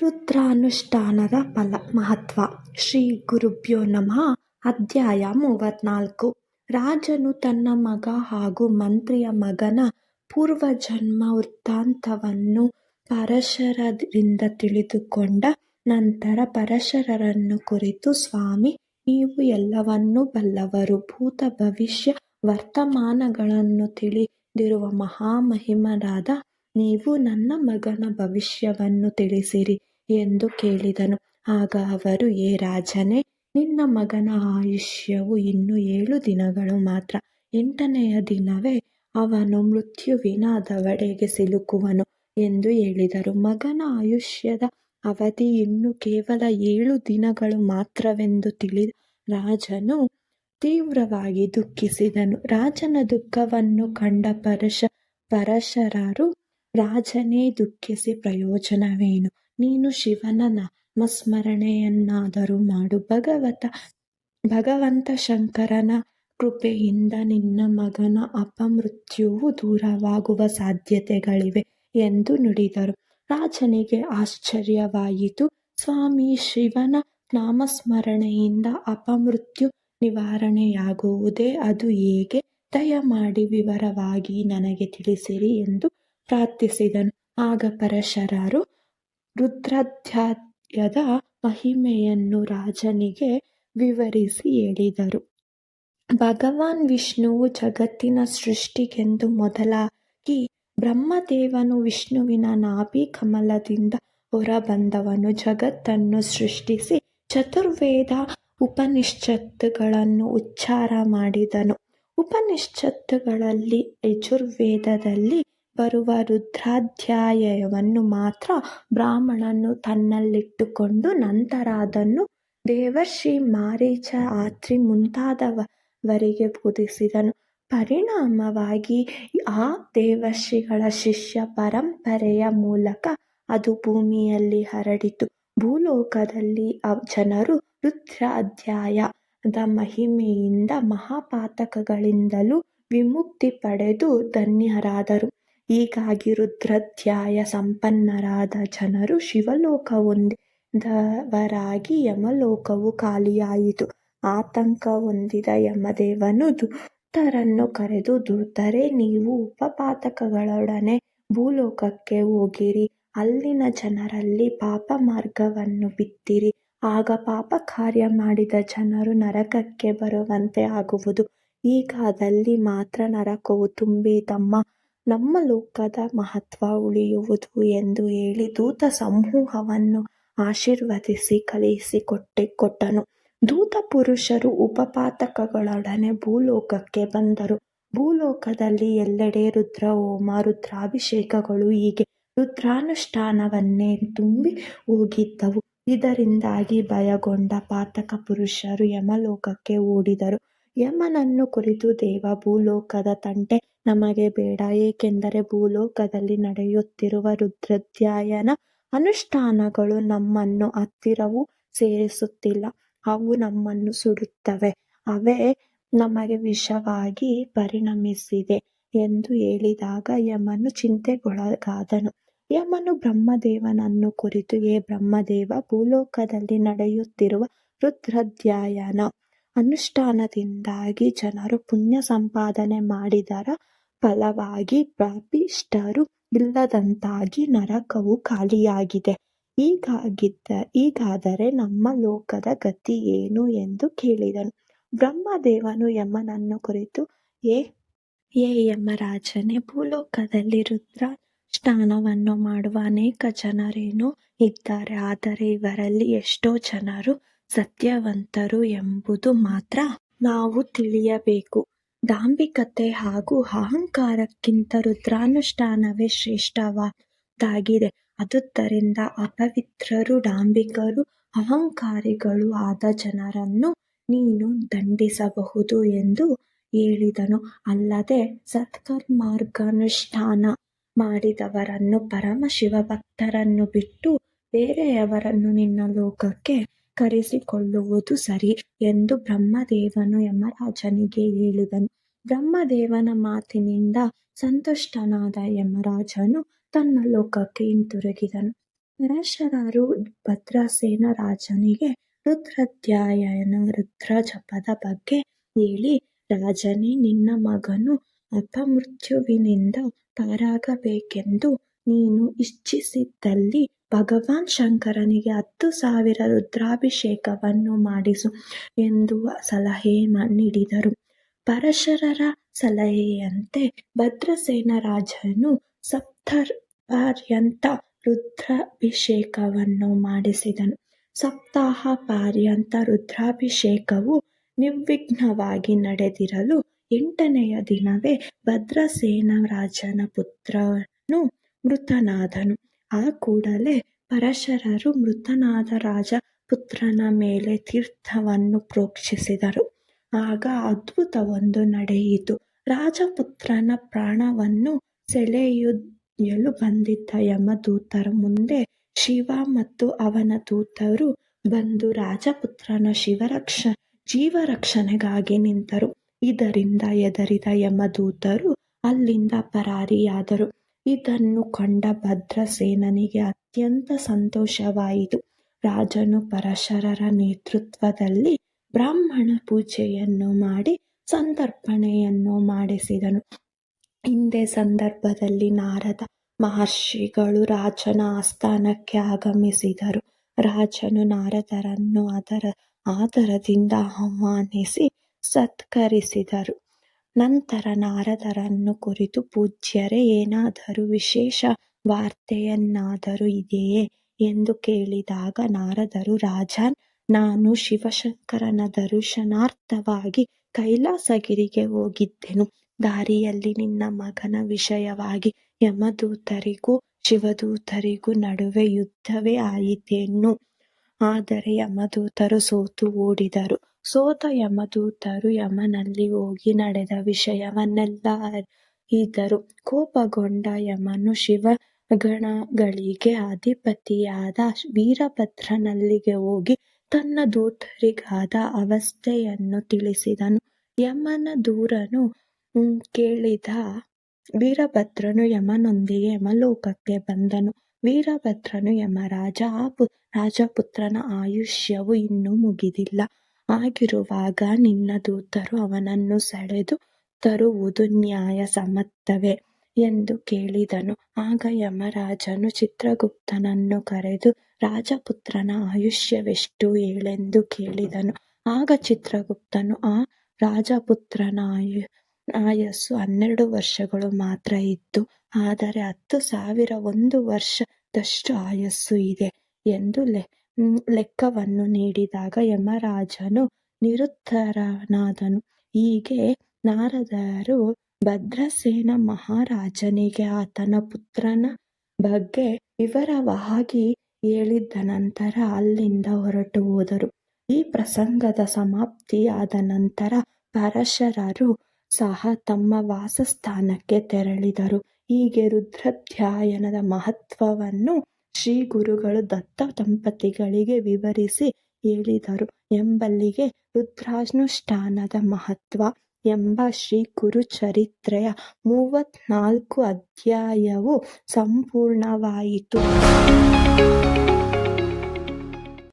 ರುದ್ರಾನುಷ್ಠಾನದ ಫಲ, ಮಹತ್ವ. ಶ್ರೀ ಗುರುಭ್ಯೋ ನಮಃ. ಅಧ್ಯಾಯ ಮೂವತ್ನಾಲ್ಕು. ರಾಜನು ತನ್ನ ಮಗ ಹಾಗೂ ಮಂತ್ರಿಯ ಮಗನ ಪೂರ್ವಜನ್ಮ ವೃತ್ತಾಂತವನ್ನು ಪರಶರರಿಂದ ತಿಳಿದುಕೊಂಡ ನಂತರ ಪರಶರರನ್ನು ಕುರಿತು, ಸ್ವಾಮಿ, ನೀವು ಎಲ್ಲವನ್ನೂ ಬಲ್ಲವರು. ಭೂತ ಭವಿಷ್ಯ, ವರ್ತಮಾನಗಳನ್ನು ತಿಳಿದಿರುವ ಮಹಾಮಹಿಮರಾದ ನೀವು ನನ್ನ ಮಗನ ಭವಿಷ್ಯವನ್ನು ತಿಳಿಸಿರಿ. ಎಂದು ಕೇಳಿದನು. ಆಗ ಅವರು, ಏ ರಾಜನೇ, ನಿನ್ನ ಮಗನ ಆಯುಷ್ಯವು ಇನ್ನು ಏಳು ದಿನಗಳು ಮಾತ್ರ. ಎಂಟನೆಯ ದಿನವೇ ಅವನು ಮೃತ್ಯುವಿನ ದವಡೆಗೆ ಸಿಲುಕುವನು ಎಂದು ಹೇಳಿದರು. ಮಗನ ಆಯುಷ್ಯದ ಅವಧಿ ಇನ್ನು ಕೇವಲ ಏಳು ದಿನಗಳು ಮಾತ್ರವೆಂದು ತಿಳಿದ ರಾಜನು ತೀವ್ರವಾಗಿ ದುಃಖಿಸಿದನು. ರಾಜನ ದುಃಖವನ್ನು ಕಂಡ ಪರಶ, ಪರಶರರು, ರಾಜನೇ, ದುಃಖಿಸಿ ಪ್ರಯೋಜನವೇನು? ನೀನು ಶಿವನ ನಾಮಸ್ಮರಣೆಯನ್ನಾದರೂ ಮಾಡು. ಭಗವತ, ಭಗವಂತ ಶಂಕರನ ಕೃಪೆಯಿಂದ ನಿನ್ನ ಮಗನ ಅಪಮೃತ್ಯುವು ದೂರವಾಗುವ ಸಾಧ್ಯತೆಗಳಿವೆ ಎಂದು ನುಡಿದರು. ರಾಜನಿಗೆ ಆಶ್ಚರ್ಯವಾಯಿತು. ಸ್ವಾಮಿ, ಶಿವನ ನಾಮಸ್ಮರಣೆಯಿಂದ ಅಪಮೃತ್ಯು ನಿವಾರಣೆಯಾಗುವುದೇ? ಅದು ಹೇಗೆ? ದಯಮಾಡಿ ವಿವರವಾಗಿ ನನಗೆ ತಿಳಿಸಿರಿ ಎಂದು ಪ್ರಾರ್ಥಿಸಿದನು. ಆಗ ಪರಶರರು ರುದ್ರಾಧ್ಯಾಯದ ಮಹಿಮೆಯನ್ನು ರಾಜನಿಗೆ ವಿವರಿಸಿ ಹೇಳಿದರು. ಭಗವಾನ್ ವಿಷ್ಣುವು ಜಗತ್ತಿನ ಸೃಷ್ಟಿಗೆಂದು ಮೊದಲಾಗಿ ಬ್ರಹ್ಮದೇವನು ವಿಷ್ಣುವಿನ ನಾಭಿ ಕಮಲದಿಂದ ಹೊರಬಂದವನು. ಜಗತ್ತನ್ನು ಸೃಷ್ಟಿಸಿ ಚತುರ್ವೇದ ಉಪನಿಷತ್ತುಗಳನ್ನು ಉಚ್ಚಾರ ಮಾಡಿದನು. ಉಪನಿಷತ್ತುಗಳಲ್ಲಿ ಯಜುರ್ವೇದದಲ್ಲಿ ಬರುವ ರುದ್ರಾಧ್ಯಾಯವನ್ನು ಮಾತ್ರ ಬ್ರಾಹ್ಮಣನು ತನ್ನಲ್ಲಿಟ್ಟುಕೊಂಡು ನಂತರ ಅದನ್ನು ದೇವರ್ಷಿ ಮಾರೀಚ ಆತ್ರಿ ಮುಂತಾದವರಿಗೆ ಬೋಧಿಸಿದನು. ಪರಿಣಾಮವಾಗಿ ಆ ದೇವರ್ಷಿಗಳ ಶಿಷ್ಯ ಪರಂಪರೆಯ ಮೂಲಕ ಅದು ಭೂಮಿಯಲ್ಲಿ ಹರಡಿತು. ಭೂಲೋಕದಲ್ಲಿ ಜನರು ರುದ್ರ ಅಧ್ಯಾಯದ ಮಹಿಮೆಯಿಂದ ಮಹಾಪಾತಕಗಳಿಂದಲೂ ವಿಮುಕ್ತಿ ಪಡೆದು ಧನ್ಯರಾದರು. ಹೀಗಾಗಿ ರುದ್ರಧ್ಯಾಯ ಸಂಪನ್ನರಾದ ಜನರು ಶಿವಲೋಕ ಹೊಂದಿದವರಾಗಿ ಯಮಲೋಕವು ಖಾಲಿಯಾಯಿತು. ಆತಂಕ ಹೊಂದಿದ ಯಮದೇವನು ದೂತರನ್ನು ಕರೆದು ದೂತರೆ ನೀವು ಉಪಪಾತಕಗಳೊಡನೆ ಭೂಲೋಕಕ್ಕೆ ಹೋಗಿರಿ. ಅಲ್ಲಿನ ಜನರಲ್ಲಿ ಪಾಪ ಮಾರ್ಗವನ್ನು ಬಿತ್ತಿರಿ. ಆಗ ಪಾಪ ಕಾರ್ಯ ಮಾಡಿದ ಜನರು ನರಕಕ್ಕೆ ಬರುವಂತೆ ಆಗುವುದು. ಹೀಗಾದಲ್ಲಿ ಮಾತ್ರ ನರಕವು ತುಂಬಿ ತಮ್ಮ ನಮ್ಮ ಲೋಕದ ಮಹತ್ವ ಉಳಿಯುವುದು ಎಂದು ಹೇಳಿ ದೂತ ಸಮೂಹವನ್ನು ಆಶೀರ್ವದಿಸಿ ಕಳುಹಿಸಿಕೊಟ್ಟನು ದೂತ ಪುರುಷರು ಉಪಪಾತಕಗಳೊಡನೆ ಭೂಲೋಕಕ್ಕೆ ಬಂದರು. ಭೂಲೋಕದಲ್ಲಿ ಎಲ್ಲೆಡೆ ರುದ್ರ ಹೋಮ, ರುದ್ರಾಭಿಷೇಕಗಳು ಹೀಗೆ ರುದ್ರಾನುಷ್ಠಾನವನ್ನೇ ತುಂಬಿ ಹೋಗಿದ್ದವು. ಇದರಿಂದಾಗಿ ಭಯಗೊಂಡ ಪಾತಕ ಪುರುಷರು ಯಮಲೋಕಕ್ಕೆ ಓಡಿದರು. ಯಮನನ್ನು ಕುರಿತು ದೇವ ಭೂಲೋಕದ ತಂಟೆ ನಮಗೆ ಬೇಡ, ಏಕೆಂದರೆ ಭೂಲೋಕದಲ್ಲಿ ನಡೆಯುತ್ತಿರುವ ರುದ್ರಧ್ಯಯನ ಅನುಷ್ಠಾನಗಳು ನಮ್ಮನ್ನು ಹತ್ತಿರವೂ ಸೇರಿಸುತ್ತಿಲ್ಲ, ಅವು ನಮ್ಮನ್ನು ಸುಡುತ್ತವೆ, ಅವೇ ನಮಗೆ ವಿಷವಾಗಿ ಪರಿಣಮಿಸಿದೆ ಎಂದು ಹೇಳಿದಾಗ ಯಮನು ಚಿಂತೆಗೊಳಗಾದನು. ಯಮನು ಬ್ರಹ್ಮದೇವನನ್ನು ಕುರಿತು, ಏ ಬ್ರಹ್ಮದೇವ, ಭೂಲೋಕದಲ್ಲಿ ನಡೆಯುತ್ತಿರುವ ರುದ್ರಾಧ್ಯಾಯನ ಅನುಷ್ಠಾನದಿಂದಾಗಿ ಜನರು ಪುಣ್ಯ ಸಂಪಾದನೆ ಮಾಡಿದರ ಫಲವಾಗಿ ಪಾಪಿಷ್ಠರು ಇಲ್ಲದಂತಾಗಿ ನರಕವು ಖಾಲಿಯಾಗಿದೆ. ಹೀಗಾಗಿದ್ದ, ಹೀಗಾದರೆ ನಮ್ಮ ಲೋಕದ ಗತಿ ಏನು ಎಂದು ಕೇಳಿದನು. ಬ್ರಹ್ಮದೇವನು ಯಮನನ್ನು ಕುರಿತು ಏ ಏ ಯಮರಾಜನೇ, ಭೂಲೋಕದಲ್ಲಿ ರುದ್ರ ಸ್ನಾನವನ್ನು ಮಾಡುವ ಅನೇಕ ಜನರೇನೋ ಇದ್ದಾರೆ. ಆದರೆ ಇವರಲ್ಲಿ ಎಷ್ಟೋ ಜನರು ಸತ್ಯವಂತರು ಎಂಬುದು ಮಾತ್ರ ನಾವು ತಿಳಿಯಬೇಕು. ದಾಂಭಿಕತೆ ಹಾಗೂ ಅಹಂಕಾರಕ್ಕಿಂತ ರುದ್ರಾನುಷ್ಠಾನವೇ ಶ್ರೇಷ್ಠವಾದಾಗಿದೆ ಆದುದರಿಂದ ಅಪವಿತ್ರರು ಡಾಂಬಿಕರು ಅಹಂಕಾರಿಗಳು ಆದ ಜನರನ್ನು ನೀನು ದಂಡಿಸಬಹುದು ಎಂದು ಹೇಳಿದನು. ಅಲ್ಲದೆ ಸತ್ಕರ್ಮಾನುಷ್ಠಾನ ಮಾಡಿದವರನ್ನು ಪರಮ ಶಿವಭಕ್ತರನ್ನು ಬಿಟ್ಟು ಬೇರೆಯವರನ್ನು ನಿನ್ನ ಲೋಕಕ್ಕೆ ಕರೆಸಿಕೊಳ್ಳುವುದು ಸರಿ ಎಂದು ಬ್ರಹ್ಮದೇವನು ಯಮರಾಜನಿಗೆ ಹೇಳಿದನು. ಬ್ರಹ್ಮದೇವನ ಮಾತಿನಿಂದ ಸಂತುಷ್ಟನಾದ ಯಮರಾಜನು ತನ್ನ ಲೋಕಕ್ಕೆ ಹಿಂತಿರುಗಿದನು. ಪರಶರರು ಭದ್ರಸೇನ ರಾಜನಿಗೆ ರುದ್ರಾಧ್ಯಾಯನ ರುದ್ರ ಜಪದ ಬಗ್ಗೆ ಹೇಳಿ, ರಾಜನೇ, ನಿನ್ನ ಮಗನು ಅಪಮೃತ್ಯುವಿನಿಂದ ಪಾರಾಗಬೇಕೆಂದು ನೀನು ಇಚ್ಛಿಸಿದ್ದಲ್ಲಿ ಭಗವಾನ್ ಶಂಕರನಿಗೆ ಹತ್ತು ಸಾವಿರ ರುದ್ರಾಭಿಷೇಕವನ್ನು ಮಾಡಿಸು ಎಂದು ಸಲಹೆ ನೀಡಿದರು. ಪರಶರರ ಸಲಹೆಯಂತೆ ಭದ್ರಸೇನ ರಾಜನು ಸಪ್ತಾಹ ರುದ್ರಾಭಿಷೇಕವನ್ನು ಮಾಡಿಸಿದನು. ಸಪ್ತಾಹ ಪರ್ಯಂತ ರುದ್ರಾಭಿಷೇಕವು ನಿರ್ವಿಘ್ನವಾಗಿ ನಡೆದಿರಲು ಎಂಟನೆಯ ದಿನವೇ ಭದ್ರಸೇನ ರಾಜನ ಪುತ್ರನು ಮೃತನಾದನು. ಆ ಕೂಡಲೇ ಪರಶರರು ಮೃತನಾದ ರಾಜ ಪುತ್ರನ ಮೇಲೆ ತೀರ್ಥವನ್ನು ಪ್ರೋಕ್ಷಿಸಿದರು. ಆಗ ಅದ್ಭುತವೊಂದು ನಡೆಯಿತು. ರಾಜಪುತ್ರನ ಪ್ರಾಣವನ್ನು ಸೆಳೆಯಲು ಬಂದಿದ್ದ ಯಮದೂತರ ಮುಂದೆ ಶಿವ ಮತ್ತು ಅವನ ದೂತರು ಬಂದು ರಾಜಪುತ್ರನ ಶಿವರಕ್ಷ, ಜೀವರಕ್ಷಣೆಗಾಗಿ ನಿಂತರು. ಇದರಿಂದ ಎದರಿದ ಯಮದೂತರು ಅಲ್ಲಿಂದ ಪರಾರಿಯಾದರು. ಇದನ್ನು ಕಂಡ ಭದ್ರಸೇನನಿಗೆ ಅತ್ಯಂತ ಸಂತೋಷವಾಯಿತು. ರಾಜನು ಪರಶರರ ನೇತೃತ್ವದಲ್ಲಿ ಬ್ರಾಹ್ಮಣ ಪೂಜೆಯನ್ನು ಮಾಡಿ ಸಂತರ್ಪಣೆಯನ್ನು ಮಾಡಿಸಿದನು. ಹಿಂದೆ ಸಂದರ್ಭದಲ್ಲಿ ನಾರದ ಮಹರ್ಷಿಗಳು ರಾಜನ ಆಸ್ಥಾನಕ್ಕೆ ಆಗಮಿಸಿದರು. ರಾಜನು ನಾರದರನ್ನು ಅದರ ಆದರದಿಂದ ಆಹ್ವಾನಿಸಿ ಸತ್ಕರಿಸಿದರು. ನಂತರ ನಾರದರನ್ನು ಕುರಿತು ಪೂಜ್ಯರೇ, ಏನಾದರೂ ವಿಶೇಷ ವಾರ್ತೆಯನ್ನಾದರೂ ಇದೆಯೇ ಎಂದು ಕೇಳಿದಾಗ ನಾರದರು, ರಾಜನ್, ನಾನು ಶಿವಶಂಕರನ ದರ್ಶನಾರ್ಥವಾಗಿ ಕೈಲಾಸಗಿರಿಗೆ ಹೋಗಿದ್ದೆನು. ದಾರಿಯಲ್ಲಿ ನಿನ್ನ ಮಗನ ವಿಷಯವಾಗಿ ಯಮದೂತರಿಗೂ ಶಿವದೂತರಿಗೂ ನಡುವೆ ಯುದ್ಧವೇ ಆಯಿತೆನ್ನು ಆದರೆ ಯಮದೂತರು ಸೋತು ಓಡಿದರು. ಸೋತ ಯಮದೂತರು ಯಮನಲ್ಲಿ ಹೋಗಿ ನಡೆದ ವಿಷಯವನ್ನೆಲ್ಲ ಇದ್ದರು ಕೋಪಗೊಂಡ ಯಮನು ಶಿವ ಗಣಗಳಿಗೆ ಅಧಿಪತಿಯಾದ ವೀರಭದ್ರನಲ್ಲಿಗೆ ಹೋಗಿ ತನ್ನ ದೂತರಿಗಾದ ಅವಸ್ಥೆಯನ್ನು ತಿಳಿಸಿದನು. ಯಮನ ದೂರನು ಕೇಳಿದ ವೀರಭದ್ರನು ಯಮನೊಂದಿಗೆ ಯಮಲೋಕಕ್ಕೆ ಬಂದನು. ವೀರಭದ್ರನು ಯಮರಾಜ, ಆ ರಾಜಪುತ್ರನ ಆಯುಷ್ಯವು ಇನ್ನೂ ಮುಗಿದಿಲ್ಲ. ಆಗಿರುವಾಗ ನಿನ್ನ ದೂತರು ಅವನನ್ನು ಸೆಳೆದು ತರುವುದು ನ್ಯಾಯ ಸಮರ್ಥವೇ ಎಂದು ಕೇಳಿದನು. ಆಗ ಯಮರಾಜನು ಚಿತ್ರಗುಪ್ತನನ್ನು ಕರೆದು, ರಾಜಪುತ್ರನ ಆಯುಷ್ಯವೆಷ್ಟು ಏಳೆಂದು ಕೇಳಿದನು. ಆಗ ಚಿತ್ರಗುಪ್ತನು, ಆ ರಾಜಪುತ್ರನ ಆಯು, ಆಯಸ್ಸು ಹನ್ನೆರಡು ವರ್ಷಗಳು ಮಾತ್ರ ಇತ್ತು ಆದರೆ ಹತ್ತು ಸಾವಿರ ಒಂದು ವರ್ಷದಷ್ಟು ಆಯಸ್ಸು ಇದೆ ಎಂದು ಲೆಕ್ಕವನ್ನು ನೀಡಿದಾಗ ಯಮರಾಜನು ನಿರುತ್ತರನಾದನು. ಹೀಗೆ ನಾರದರು ಭದ್ರಸೇನ ಮಹಾರಾಜನಿಗೆ ಆತನ ಪುತ್ರನ ಬಗ್ಗೆ ವಿವರವಾಗಿ ಹೇಳಿದ್ದ ನಂತರ ಅಲ್ಲಿಂದ ಹೊರಟು ಹೋದರು. ಈ ಪ್ರಸಂಗದ ಸಮಾಪ್ತಿಯಾದ ನಂತರ ಪರಶರರು ಸಹ ತಮ್ಮ ವಾಸಸ್ಥಾನಕ್ಕೆ ತೆರಳಿದರು. ಹೀಗೆ ರುದ್ರಾಧ್ಯಾಯನದ ಮಹತ್ವವನ್ನು ಶ್ರೀ ಗುರುಗಳು ದತ್ತ ದಂಪತಿಗಳಿಗೆ ವಿವರಿಸಿ ಹೇಳಿದರು. ಎಂಬಲ್ಲಿಗೆ ರುದ್ರಾನುಷ್ಠಾನದ ಮಹತ್ವ ಎಂಬ ಶ್ರೀ ಚರಿತ್ರೆಯ ಮೂವತ್ನಾಲ್ಕು ಅಧ್ಯಾಯವು ಸಂಪೂರ್ಣವಾಯಿತು.